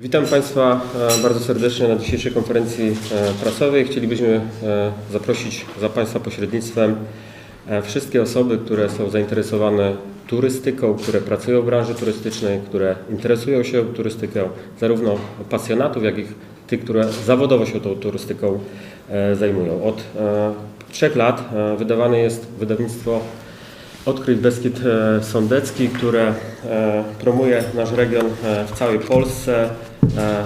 Witam Państwa e, bardzo serdecznie na dzisiejszej konferencji e, prasowej. Chcielibyśmy e, zaprosić za Państwa pośrednictwem wszystkie osoby, które są zainteresowane turystyką, które pracują w branży turystycznej, które interesują się turystyką, zarówno pasjonatów, jak i tych, które zawodowo się tą turystyką zajmują. Od trzech lat wydawane jest wydawnictwo Odkryć Beskid Sądecki, które promuje nasz region w całej Polsce. E,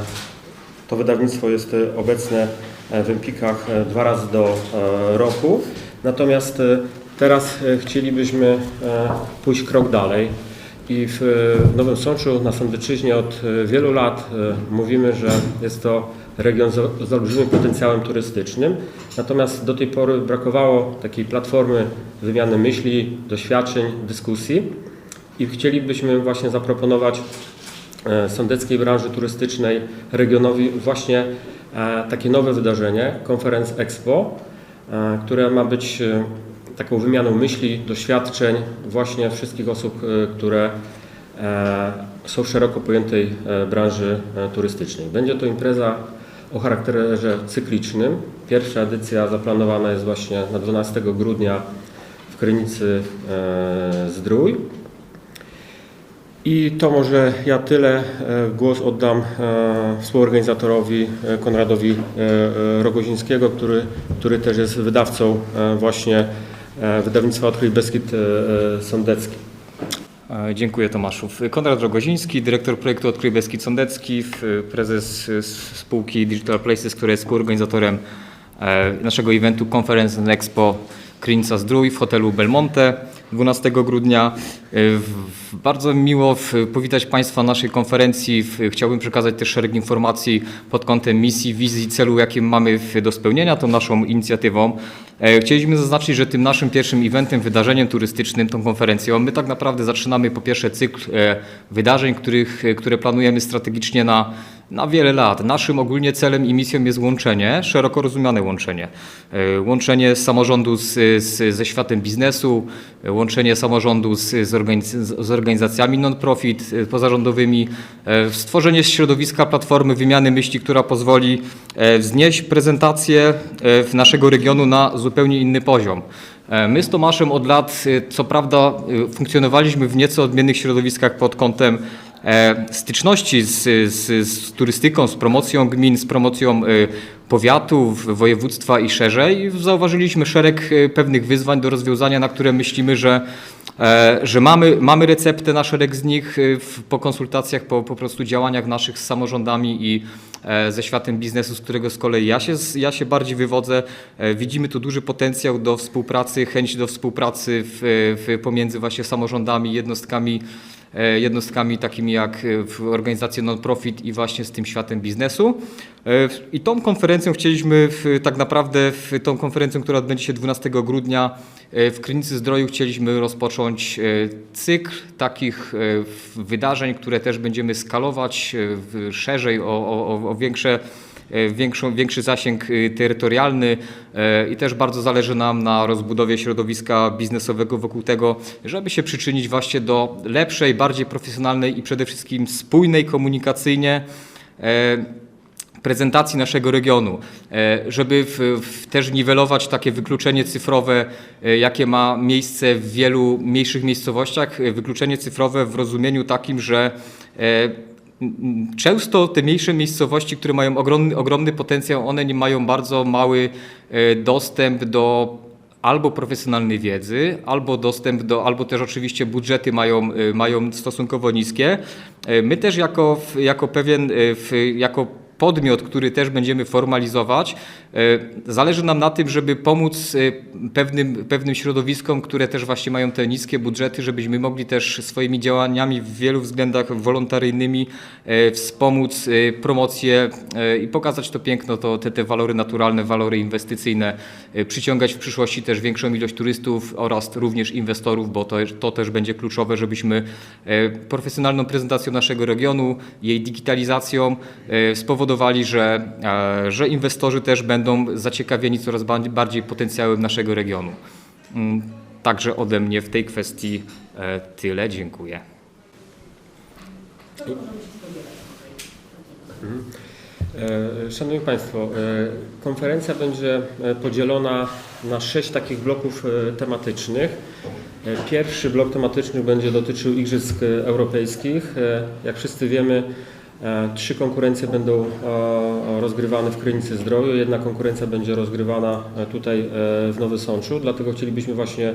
To wydawnictwo jest e, obecne e, w Empikach dwa razy do roku. Natomiast teraz chcielibyśmy pójść krok dalej. I w Nowym Sączu na Sądeczyźnie od wielu lat mówimy, że jest to region z olbrzymim potencjałem turystycznym. Natomiast do tej pory brakowało takiej platformy wymiany myśli, doświadczeń, dyskusji. I chcielibyśmy właśnie zaproponować sądeckiej branży turystycznej regionowi właśnie e, takie nowe wydarzenie, Conference Expo, e, które ma być e, taką wymianą myśli, doświadczeń właśnie wszystkich osób, e, które e, są w szeroko pojętej e, branży e, turystycznej. Będzie to impreza o charakterze cyklicznym. Pierwsza edycja zaplanowana jest właśnie na 12 grudnia w Krynicy e, Zdrój. I to może ja tyle. E, Głos oddam e, współorganizatorowi e, Konradowi Rogozińskiego, który, który też jest wydawcą właśnie wydawnictwa Odkryć Beskid Sądecki. Dziękuję Tomaszu. Konrad Rogoziński, dyrektor projektu Odkryj Beskid Sądecki, prezes spółki Digital Places, która jest współorganizatorem naszego eventu Conference and Expo Krynica Zdrój w hotelu Belmonte 12 grudnia. E, Bardzo miło powitać Państwa na naszej konferencji. Chciałbym przekazać też szereg informacji pod kątem misji, wizji, celu, jakie mamy do spełnienia tą naszą inicjatywą. E, Chcieliśmy zaznaczyć, że tym naszym pierwszym eventem, wydarzeniem turystycznym, tą konferencją, my tak naprawdę zaczynamy po pierwsze cykl e, wydarzeń, których, które planujemy strategicznie na, na wiele lat. Naszym ogólnie celem i misją jest łączenie, szeroko rozumiane łączenie. E, Łączenie samorządu z, z, ze światem biznesu, e, łączenie samorządu z, z, organiz, z organizacjami non-profit, e, pozarządowymi, stworzenie środowiska platformy wymiany myśli, która pozwoli wznieść prezentację naszego regionu na zupełnie inny poziom. My z Tomaszem od lat, co prawda, funkcjonowaliśmy w nieco odmiennych środowiskach pod kątem styczności z, z, z turystyką, z promocją gmin, z promocją e, powiatów, województwa i szerzej. Zauważyliśmy szereg e, pewnych wyzwań do rozwiązania, na które myślimy, że E, że mamy, mamy receptę na szereg z nich e, w, po konsultacjach, po, po prostu działaniach naszych z samorządami i e, ze światem biznesu, z którego z kolei ja się, ja się bardziej wywodzę. E, Widzimy tu duży potencjał do współpracy, chęć do współpracy w, w, pomiędzy właśnie samorządami, jednostkami, e, jednostkami takimi jak e, organizacje non-profit i właśnie z tym światem biznesu. E, I tą konferencją chcieliśmy w, tak naprawdę, w, tą konferencją, która odbędzie się 12 grudnia e, w Krynicy Zdroju chcieliśmy rozpocząć e, cykl takich e, wydarzeń, które też będziemy skalować e, szerzej o, o, o- większe e, większą, większy zasięg e, terytorialny e, i też bardzo zależy nam na rozbudowie środowiska biznesowego wokół tego, żeby się przyczynić właśnie do lepszej, bardziej profesjonalnej i przede wszystkim spójnej komunikacyjnie e, prezentacji naszego regionu, e, żeby w, w też niwelować takie wykluczenie cyfrowe, e, jakie ma miejsce w wielu mniejszych miejscowościach. E, Wykluczenie cyfrowe w rozumieniu takim, że e, Często te mniejsze miejscowości, które mają ogromny, ogromny potencjał, one nie mają bardzo mały e, dostęp do albo profesjonalnej wiedzy, albo dostęp do, albo też oczywiście budżety mają, y, mają stosunkowo niskie. Y, My też jako, jako pewien, jako podmiot, który też będziemy formalizować, y, zależy nam na tym, żeby pomóc y, pewnym, pewnym środowiskom, które też właśnie mają te niskie budżety, żebyśmy mogli też swoimi działaniami w wielu względach wolontaryjnymi y, wspomóc promocję i pokazać to piękno, to, te, te walory naturalne, walory inwestycyjne, przyciągać w przyszłości też większą ilość turystów oraz również inwestorów, bo to, to też będzie kluczowe, żebyśmy e, profesjonalną prezentacją naszego regionu, jej digitalizacją e, spowodowali, że, e, że inwestorzy też będą zaciekawieni coraz ba- bardziej potencjałem naszego regionu. Mm, Także ode mnie w tej kwestii e, tyle. Dziękuję. E, Szanowni Państwo, konferencja będzie podzielona na sześć takich bloków tematycznych. Pierwszy blok tematyczny będzie dotyczył Igrzysk Europejskich. Jak wszyscy wiemy, trzy konkurencje będą e, rozgrywane w Krynicy Zdroju. Jedna konkurencja będzie rozgrywana e, tutaj e, w Nowy Sączu, dlatego chcielibyśmy właśnie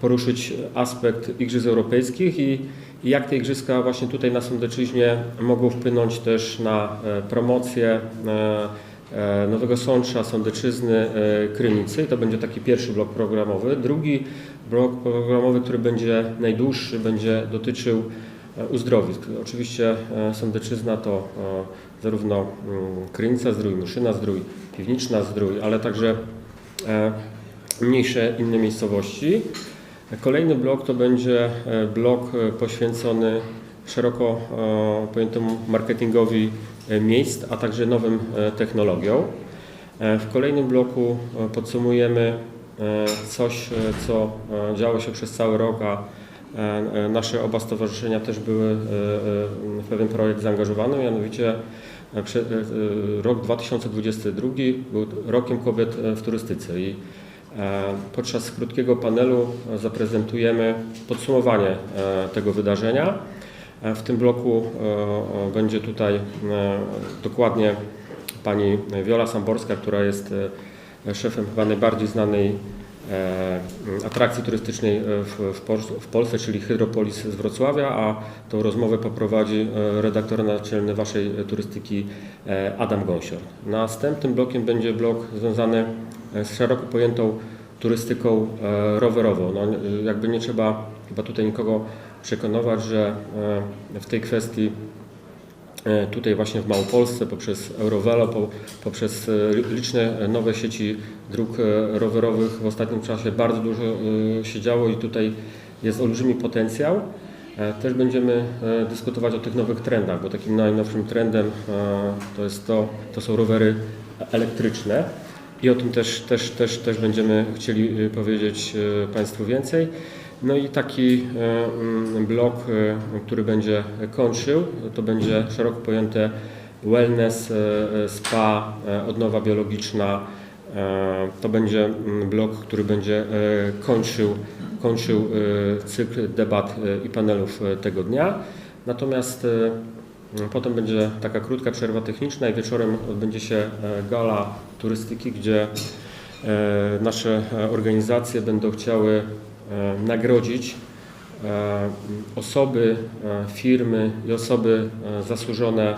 poruszyć aspekt Igrzysk Europejskich i, jak te Igrzyska właśnie tutaj na Sądeczyźnie mogą wpłynąć też na e, promocję e, e, Nowego Sącza, Sądeczyzny, e, Krynicy. To będzie taki pierwszy blok programowy. Drugi blok programowy, który będzie najdłuższy, będzie dotyczył e, uzdrowisk. Oczywiście e, Sądeczyzna to e, zarówno mm, Krynica Zdrój, Muszyna Zdrój, Piwniczna Zdrój, ale także e, mniejsze inne miejscowości. Kolejny blok to będzie e, blok e, poświęcony szeroko e, pojętemu marketingowi e, miejsc, a także nowym e, technologiom. E, W kolejnym bloku e, podsumujemy e, coś, e, co e, działo się przez cały rok, a e, e, nasze oba stowarzyszenia też były e, e, w pewien projekt zaangażowane, mianowicie e, e, e, rok 2022 był rokiem kobiet e, w turystyce i E, Podczas krótkiego panelu e, zaprezentujemy podsumowanie e, tego wydarzenia. E, W tym bloku e, e, będzie tutaj e, dokładnie pani Wiola Samborska, która jest e, szefem chyba najbardziej znanej e, atrakcji turystycznej e, w, w, Pol- w Polsce, czyli Hydropolis z Wrocławia, a tą rozmowę poprowadzi e, redaktor naczelny Waszej turystyki e, Adam Gąsior. Następnym blokiem będzie blok związany e, z szeroko pojętą turystyką e, rowerową. No, e, jakby nie trzeba chyba tutaj nikogo przekonywać, że e, w tej kwestii e, tutaj właśnie w Małopolsce poprzez Eurovelo, po, poprzez e, liczne nowe sieci dróg e, rowerowych w ostatnim czasie bardzo dużo e, się działo i tutaj jest olbrzymi potencjał. E, Też będziemy e, dyskutować o tych nowych trendach, bo takim najnowszym trendem e, to, jest to, to są rowery elektryczne i o tym też, też, też, też będziemy chcieli e, powiedzieć e, Państwu więcej. No i taki e, mm, blok, e, który będzie kończył, to będzie szeroko pojęte wellness, e, spa, odnowa biologiczna. To będzie mm, blok, który będzie kończył, kończył cykl debat i panelów tego dnia. Natomiast e, potem będzie taka krótka przerwa techniczna i wieczorem odbędzie się gala turystyki, gdzie nasze organizacje będą chciały nagrodzić e, osoby, e, firmy i osoby e, zasłużone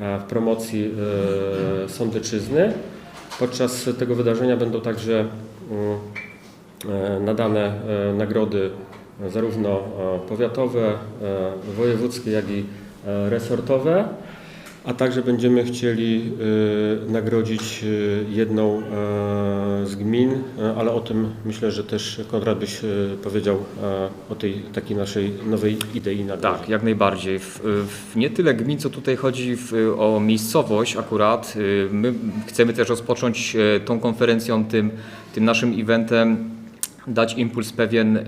e, w promocji e, Sądeczyzny. Podczas tego wydarzenia będą także mm, e, nadane e, nagrody e, zarówno e, powiatowe, e, wojewódzkie, jak i e, resortowe. A także będziemy chcieli y, nagrodzić y, jedną e, z gmin, e, ale o tym myślę, że też Konrad byś y, powiedział e, o tej takiej naszej nowej idei nagrody. Tak, jak najbardziej. W, w nie tyle gmin, co tutaj chodzi w, o miejscowość akurat. Y, My chcemy też rozpocząć e, tą konferencją, tym, tym naszym eventem, dać impuls pewien e,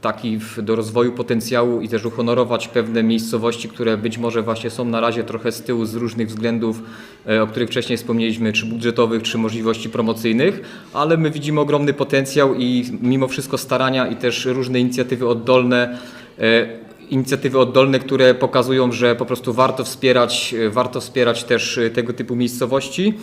taki do rozwoju potencjału i też uhonorować pewne miejscowości, które być może właśnie są na razie trochę z tyłu z różnych względów, e, o których wcześniej wspomnieliśmy, czy budżetowych, czy możliwości promocyjnych, ale my widzimy ogromny potencjał i mimo wszystko starania i też różne inicjatywy oddolne e, inicjatywy oddolne, które pokazują, że po prostu warto wspierać, warto wspierać też tego typu miejscowości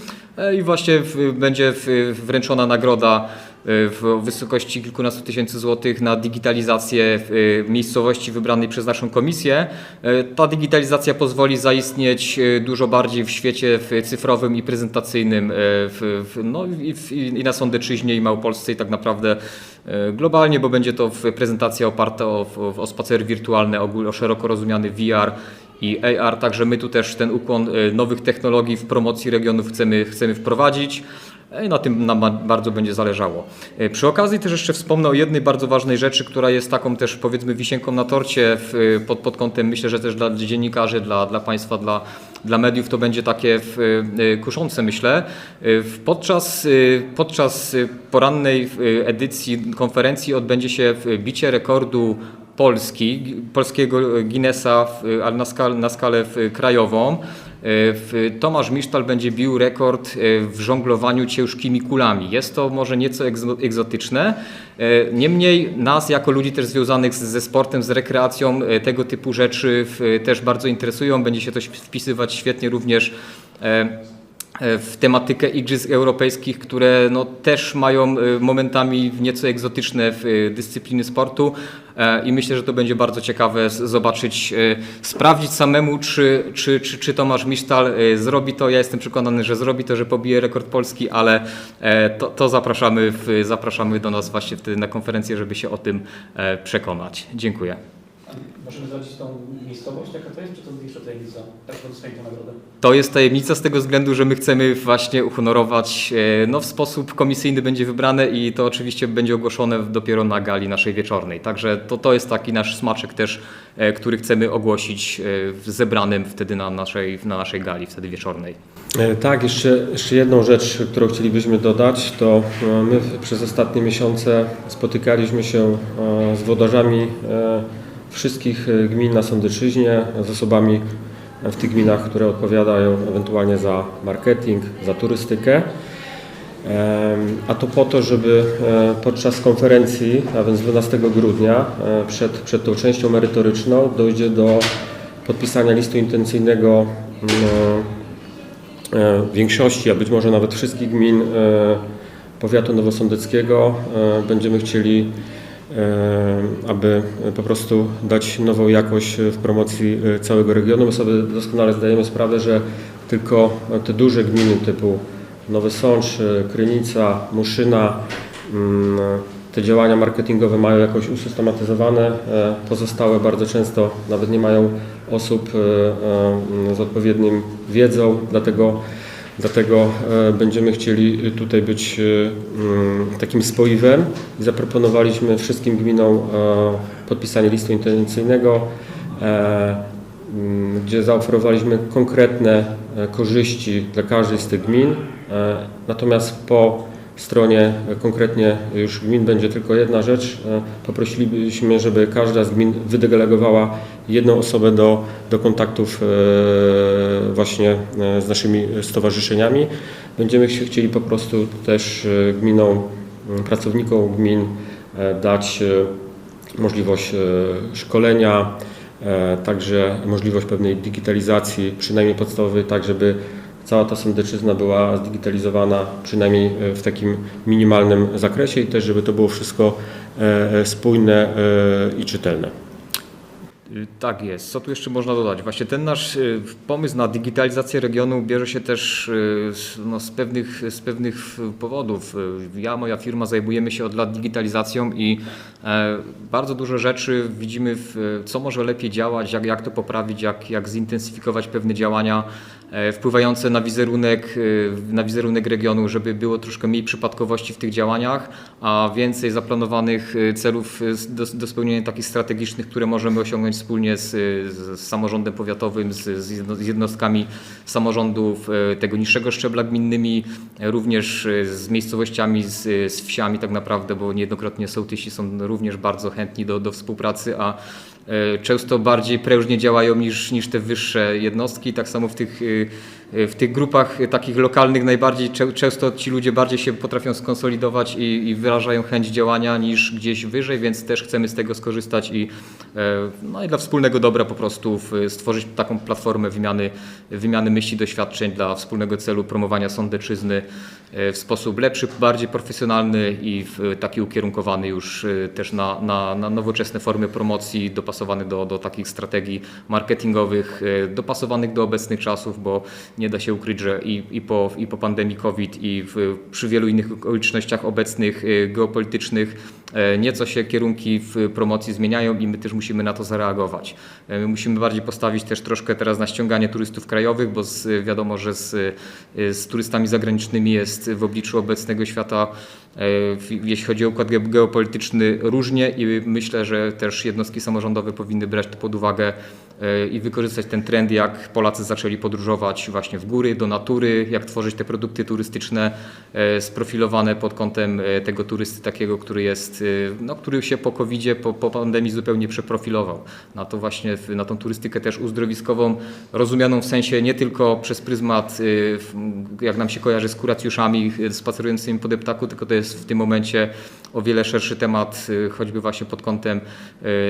i właśnie będzie wręczona nagroda w wysokości kilkunastu tysięcy złotych na digitalizację e, miejscowości wybranej przez naszą komisję. E, Ta digitalizacja pozwoli zaistnieć dużo bardziej w świecie w cyfrowym i prezentacyjnym w, w, no i, w, i na Sądeczyźnie i Małopolsce i tak naprawdę globalnie, bo będzie to w- prezentacja oparta o, o, spacery wirtualne, o szeroko rozumiany VR i AR, także my tu też ten ukłon nowych technologii w promocji regionów chcemy, chcemy wprowadzić. E, Na tym nam ba- bardzo będzie zależało. E, Przy okazji też jeszcze wspomnę o jednej bardzo ważnej rzeczy, która jest taką też powiedzmy wisienką na torcie w, pod, pod kątem myślę, że też dla dziennikarzy, dla, dla Państwa, dla, dla mediów to będzie takie w, e, kuszące myślę. E, Podczas, e, podczas e, porannej e, edycji konferencji odbędzie się bicie rekordu Polski, polskiego Guinnessa, na, skal, na skalę krajową. Tomasz Misztal będzie bił rekord e, w żonglowaniu ciężkimi kulami. Jest to może nieco egzo- egzotyczne, e, niemniej nas jako ludzi też związanych ze sportem, z rekreacją, e, tego typu rzeczy też bardzo interesują. Będzie się to wpisywać świetnie również w tematykę Igrzysk Europejskich, które no, też mają e, momentami nieco egzotyczne w, e, dyscypliny sportu E, i myślę, że to będzie bardzo ciekawe zobaczyć, e, sprawdzić samemu, czy, czy, czy, czy Tomasz Misztal e, zrobi to. Ja jestem przekonany, że zrobi to, że pobije rekord Polski, ale e, to, to zapraszamy, w, zapraszamy do nas właśnie wtedy na konferencję, żeby się o tym e, przekonać. Dziękuję. Możemy zobaczyć tą miejscowość, jaka to jest, czy to jeszcze tajemnica? Tak to dostanie tę nagrodę. To jest tajemnica z tego względu, że my chcemy właśnie uhonorować, e, no w sposób komisyjny będzie wybrane i to oczywiście będzie ogłoszone dopiero na gali naszej wieczornej. Także to, to jest taki nasz smaczek też, e, który chcemy ogłosić e, w zebranym wtedy na naszej, na naszej gali, wtedy wieczornej. Tak, jeszcze, jeszcze jedną rzecz, którą chcielibyśmy dodać, to my przez ostatnie miesiące spotykaliśmy się z włodarzami e, wszystkich e, gmin na Sądeczyźnie, z osobami w tych gminach, które odpowiadają ewentualnie za marketing, za turystykę. A to po to, żeby e, podczas konferencji, a więc 12 grudnia, e, przed, przed tą częścią merytoryczną, dojdzie do podpisania listu intencyjnego mm, większości, a być może nawet wszystkich gmin powiatu nowosądeckiego. Będziemy chcieli, aby po prostu dać nową jakość w promocji e, całego regionu. My sobie doskonale zdajemy sprawę, że tylko te duże gminy typu Nowy Sącz, e, Krynica, Muszyna, mm, te działania marketingowe mają jakoś usystematyzowane, e, pozostałe bardzo często nawet nie mają osób e, e, z odpowiednim wiedzą, dlatego, dlatego e, będziemy chcieli tutaj być e, mm, takim spoiwem. I zaproponowaliśmy wszystkim gminom e, podpisanie listu intencyjnego, e, mm, gdzie zaoferowaliśmy konkretne e, korzyści dla każdej z tych gmin, e, natomiast po stronie e, konkretnie już gmin będzie tylko jedna rzecz. E, Poprosilibyśmy, żeby każda z gmin wydelegowała jedną osobę do, do kontaktów e, właśnie z naszymi stowarzyszeniami. Będziemy się chcieli po prostu też gminom, pracownikom gmin dać możliwość szkolenia, także możliwość pewnej digitalizacji, przynajmniej podstawowej, tak żeby cała ta sądeczyzna była zdigitalizowana przynajmniej e, w takim minimalnym zakresie i też żeby to było wszystko e, e, spójne i czytelne. Y, Tak jest. Co tu jeszcze można dodać? Właśnie ten nasz y, pomysł na digitalizację regionu bierze się też y, no, z, pewnych, z pewnych powodów. Ja, moja firma zajmujemy się od lat digitalizacją i bardzo dużo rzeczy widzimy, w, co może lepiej działać, jak, jak to poprawić, jak, jak zintensyfikować pewne działania wpływające na wizerunek, y, na wizerunek regionu, żeby było troszkę mniej przypadkowości w tych działaniach, a więcej zaplanowanych y, celów do, do spełnienia takich strategicznych, które możemy osiągnąć wspólnie z, z samorządem powiatowym, z, z jedno- z jednostkami samorządów e, tego niższego szczebla gminnymi, e, również e, z miejscowościami, z, z wsiami tak naprawdę, bo niejednokrotnie sołtysi są również bardzo chętni do, do współpracy, a e, często bardziej prężnie działają niż, niż te wyższe jednostki. Tak samo w tych, e, w tych grupach takich lokalnych najbardziej czę- często ci ludzie bardziej się potrafią skonsolidować i, i wyrażają chęć działania niż gdzieś wyżej, więc też chcemy z tego skorzystać i, e, no i dla wspólnego dobra po prostu stworzyć taką platformę wymiany, wymiany myśli, doświadczeń dla wspólnego celu promowania sądeczyzny e, w sposób lepszy, bardziej profesjonalny i taki ukierunkowany już e, też na, na, na nowoczesne formy promocji, dopasowany do, do takich strategii marketingowych, dopasowanych do obecnych czasów, bo nie da się ukryć, że i, i, po, i po pandemii COVID i w, przy wielu innych okolicznościach obecnych e, geopolitycznych e, nieco się kierunki w promocji zmieniają i my też musimy na to zareagować. E, My musimy bardziej postawić też troszkę teraz na ściąganie turystów krajowych, bo z, wiadomo, że z, z turystami zagranicznymi jest w obliczu obecnego świata, jeśli chodzi o układ ge- geopolityczny, różnie i myślę, że też jednostki samorządowe powinny brać to pod uwagę i wykorzystać ten trend, jak Polacy zaczęli podróżować właśnie w góry, do natury, jak tworzyć te produkty turystyczne e, sprofilowane pod kątem e, tego turysty takiego, który jest y, no, który się po covid po, po pandemii zupełnie przeprofilował. Na to właśnie, na tą turystykę też uzdrowiskową, rozumianą w sensie nie tylko przez pryzmat, jak nam się kojarzy z kuracjuszami spacerującymi po deptaku, tylko to jest w tym momencie o wiele szerszy temat, choćby właśnie pod kątem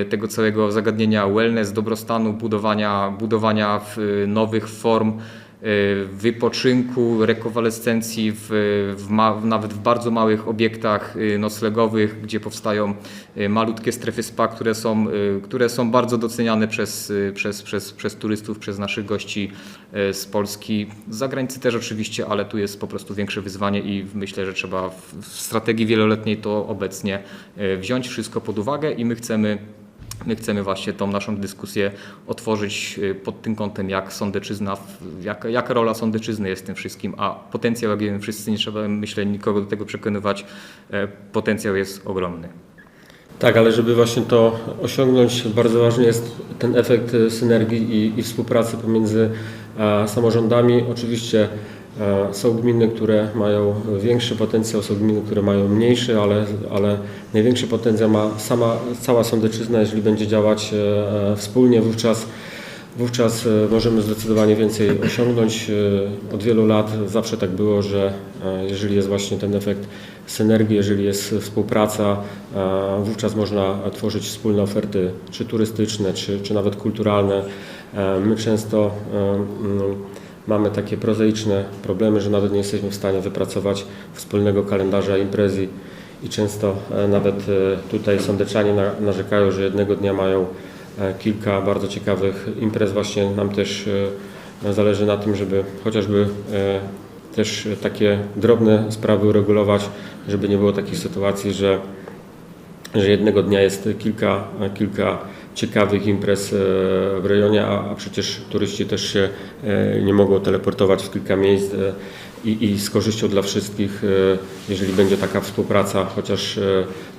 tego całego zagadnienia wellness, dobrostanu, budowania, budowania y, nowych form y, wypoczynku, rekonwalescencji w, w ma, nawet w bardzo małych obiektach y, noclegowych, gdzie powstają malutkie strefy spa, które są, które są bardzo doceniane przez, przez, przez, przez turystów, przez naszych gości z Polski. Z zagranicy też oczywiście, ale tu jest po prostu większe wyzwanie i myślę, że trzeba w, strategii wieloletniej to obecnie wziąć wszystko pod uwagę i my chcemy My chcemy właśnie tą naszą dyskusję otworzyć y, pod tym kątem, jak sądeczyzna, jak, jaka rola sądeczyzny jest w tym wszystkim, a potencjał, jak wiemy wszyscy, nie trzeba myślę nikogo do tego przekonywać, e, potencjał jest ogromny. Tak, ale żeby właśnie to osiągnąć, bardzo ważny jest ten efekt synergii i, i współpracy pomiędzy samorządami. Oczywiście są gminy, które mają większy potencjał, są gminy, które mają mniejszy, ale, ale największy potencjał ma sama, cała Sądeczyzna, jeżeli będzie działać e, wspólnie, wówczas Wówczas e, możemy zdecydowanie więcej osiągnąć. E, Od wielu lat zawsze tak było, że e, jeżeli jest właśnie ten efekt synergii, jeżeli jest współpraca, e, wówczas można tworzyć wspólne oferty, czy turystyczne, czy, czy nawet kulturalne. E, My często e, mamy takie prozaiczne problemy, że nawet nie jesteśmy w stanie wypracować wspólnego kalendarza imprezy i często e, nawet e, tutaj sądeczanie na- narzekają, że jednego dnia mają e, kilka bardzo ciekawych imprez. Właśnie nam też zależy na tym, żeby chociażby też takie drobne sprawy uregulować, żeby nie było takich sytuacji, że, że jednego dnia jest kilka, kilka ciekawych imprez e, w rejonie, a, przecież turyści też się e, nie mogą teleportować w kilka miejsc e, i, i z korzyścią dla wszystkich, jeżeli będzie taka współpraca, chociaż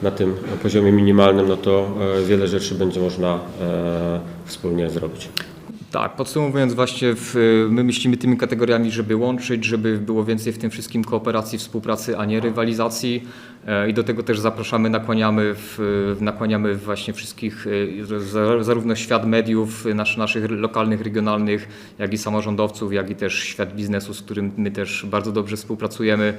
na tym poziomie minimalnym, no to wiele rzeczy będzie można wspólnie zrobić. Tak, podsumowując właśnie, w, my myślimy tymi kategoriami, żeby łączyć, żeby było więcej w tym wszystkim kooperacji, współpracy, a nie rywalizacji E, i do tego też zapraszamy, nakłaniamy, w, nakłaniamy właśnie wszystkich, e, za- zarówno świat mediów, nasz, naszych lokalnych, regionalnych, jak i samorządowców, jak i też świat biznesu, z którym my też bardzo dobrze współpracujemy.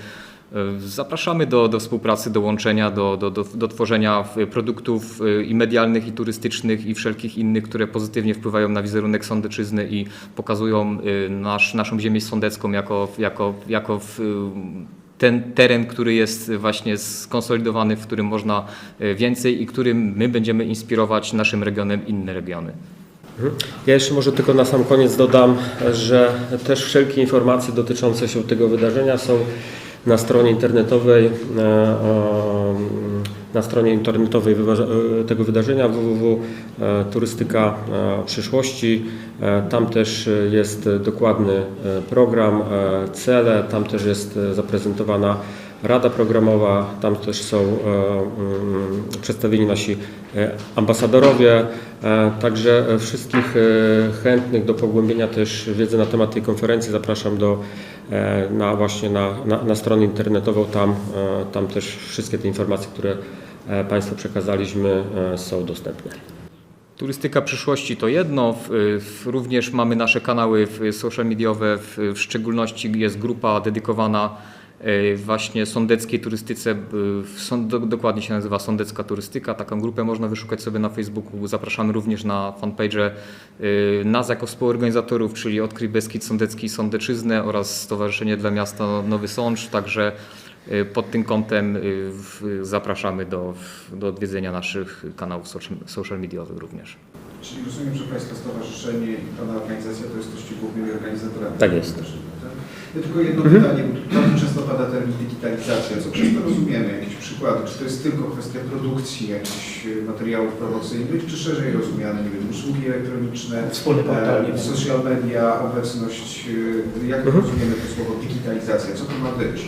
E, Zapraszamy do, do współpracy, do łączenia, do, do, do, do tworzenia w- produktów e, i medialnych, i turystycznych, i wszelkich innych, które pozytywnie wpływają na wizerunek Sądeczyzny i pokazują e, nasz, naszą ziemię sądecką jako, jako, jako w, ten teren, który jest właśnie skonsolidowany, w którym można e, więcej i którym my będziemy inspirować naszym regionem inne regiony. Ja jeszcze może tylko na sam koniec dodam, że też wszelkie informacje dotyczące się tego wydarzenia są na stronie internetowej, na stronie internetowej e, tego wydarzenia www.turystyka przyszłości. E, Tam też jest dokładny e, program, cele, tam też jest zaprezentowana Rada Programowa, tam też są e, mm, przedstawieni nasi e, ambasadorowie, e, także wszystkich chętnych do pogłębienia też wiedzy na temat tej konferencji. Zapraszam do, na właśnie na, na, na stronę internetową, tam, tam też wszystkie te informacje, które Państwu przekazaliśmy są dostępne. Turystyka przyszłości to jedno, również mamy nasze kanały social mediowe, w, szczególności jest grupa dedykowana właśnie sądeckiej turystyce, do, dokładnie się nazywa Sądecka Turystyka, taką grupę można wyszukać sobie na Facebooku, zapraszamy również na fanpage e, nas jako współorganizatorów, czyli Odkryj Beskid Sądecki i Sądeczyznę oraz Stowarzyszenie dla Miasta Nowy Sącz, także pod tym kątem zapraszamy do, do odwiedzenia naszych kanałów social mediowych również. Czyli rozumiem, że Pańskie Stowarzyszenie i Pana organizacja to jesteście głównymi organizatorami. Tak jest. tak? Ja tylko jedno pytanie, bo tu bardzo często pada termin digitalizacja. Co przez to rozumiemy? Jakieś przykłady? Czy to jest tylko kwestia produkcji jakichś materiałów promocyjnych, czy szerzej rozumiane, nie wiem, usługi elektroniczne, Wspólny portal, e, social media, obecność, e, jak Mhm. rozumiemy to słowo digitalizacja? Co to ma być?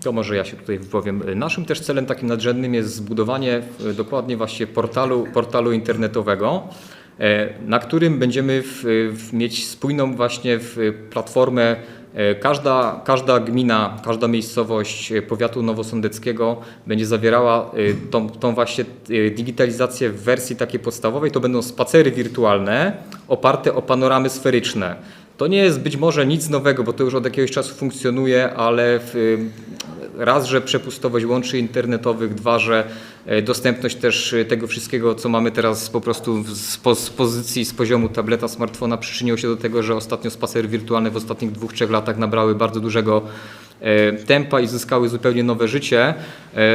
To może ja się tutaj wypowiem. Naszym też celem takim nadrzędnym jest zbudowanie e, dokładnie właśnie portalu, portalu internetowego, na którym będziemy w, w mieć spójną właśnie platformę E, Każda, każda gmina, każda miejscowość e, powiatu nowosądeckiego będzie zawierała e, tą, tą właśnie e, digitalizację w wersji takiej podstawowej. To będą spacery wirtualne oparte o panoramy sferyczne. To nie jest być może nic nowego, bo to już od jakiegoś czasu funkcjonuje, ale w, raz, że przepustowość łączy internetowych, dwa, że e, dostępność też e, tego wszystkiego, co mamy teraz po prostu z, z pozycji, z poziomu tableta, smartfona przyczyniło się do tego, że ostatnio spacery wirtualne w ostatnich dwóch, trzech latach nabrały bardzo dużego e, tempa i zyskały zupełnie nowe życie.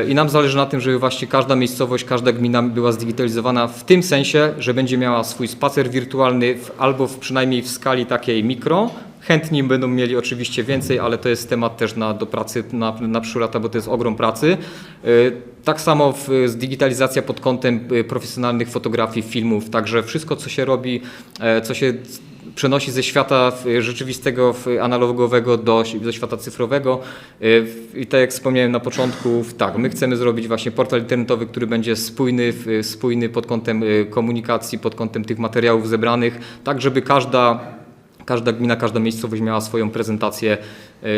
I nam zależy na tym, żeby właśnie każda miejscowość, każda gmina była zdigitalizowana w tym sensie, że będzie miała swój spacer wirtualny w, albo w, przynajmniej w skali takiej mikro. Chętni będą mieli oczywiście więcej, ale to jest temat też na, do pracy na, na przyszłe lata, bo to jest ogrom pracy. E, Tak samo w, digitalizacja pod kątem e, profesjonalnych fotografii, filmów, także wszystko co się robi, e, co się przenosi ze świata w- rzeczywistego, analogowego do, do świata cyfrowego. Y, I tak jak wspomniałem na początku, tak, my chcemy zrobić właśnie portal internetowy, który będzie spójny, spójny pod kątem y, komunikacji, pod kątem tych materiałów zebranych, tak żeby każda Każda gmina, każda miejscowość miała swoją prezentację,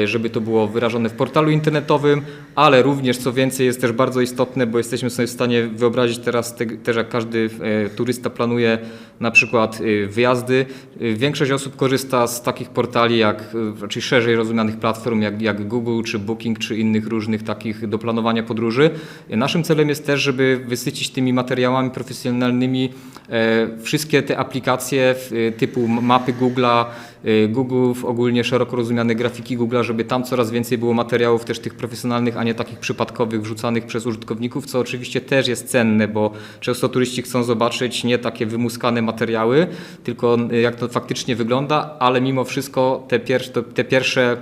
żeby to było wyrażone w portalu internetowym, ale również co więcej jest też bardzo istotne, bo jesteśmy sobie w stanie wyobrazić teraz te, też jak każdy e, turysta planuje na przykład e, wyjazdy. E, Większość osób korzysta z takich portali jak, e, czyli szerzej rozumianych platform jak, jak Google czy Booking czy innych różnych takich do planowania podróży. E, Naszym celem jest też, żeby wysycić tymi materiałami profesjonalnymi e, wszystkie te aplikacje e, typu mapy Google'a, e, Google, ogólnie szeroko rozumiane grafiki Google'a, żeby tam coraz więcej było materiałów też tych profesjonalnych, a nie takich przypadkowych wrzucanych przez użytkowników, co oczywiście też jest cenne, bo często turyści chcą zobaczyć nie takie wymuskane materiały, tylko jak to faktycznie wygląda, ale mimo wszystko te, pier te pierwsze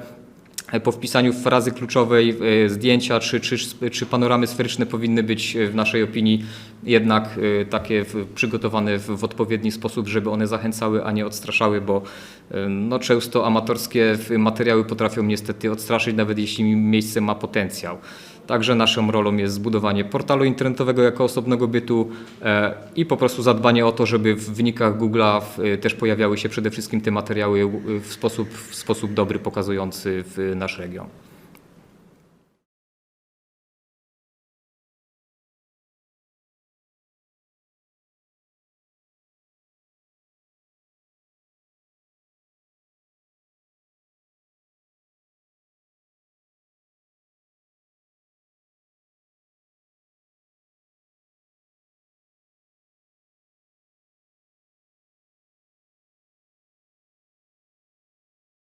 po wpisaniu frazy kluczowej e, zdjęcia czy, czy, czy panoramy sferyczne powinny być e, w naszej opinii jednak e, takie przygotowane w, odpowiedni sposób, żeby one zachęcały, a nie odstraszały, bo e, no, często amatorskie materiały potrafią niestety odstraszyć, nawet jeśli miejsce ma potencjał. Także naszą rolą jest zbudowanie portalu internetowego jako osobnego bytu e, i po prostu zadbanie o to, żeby w wynikach Google'a e, też pojawiały się przede wszystkim te materiały e, w sposób, w sposób dobry, pokazujący w nasz region.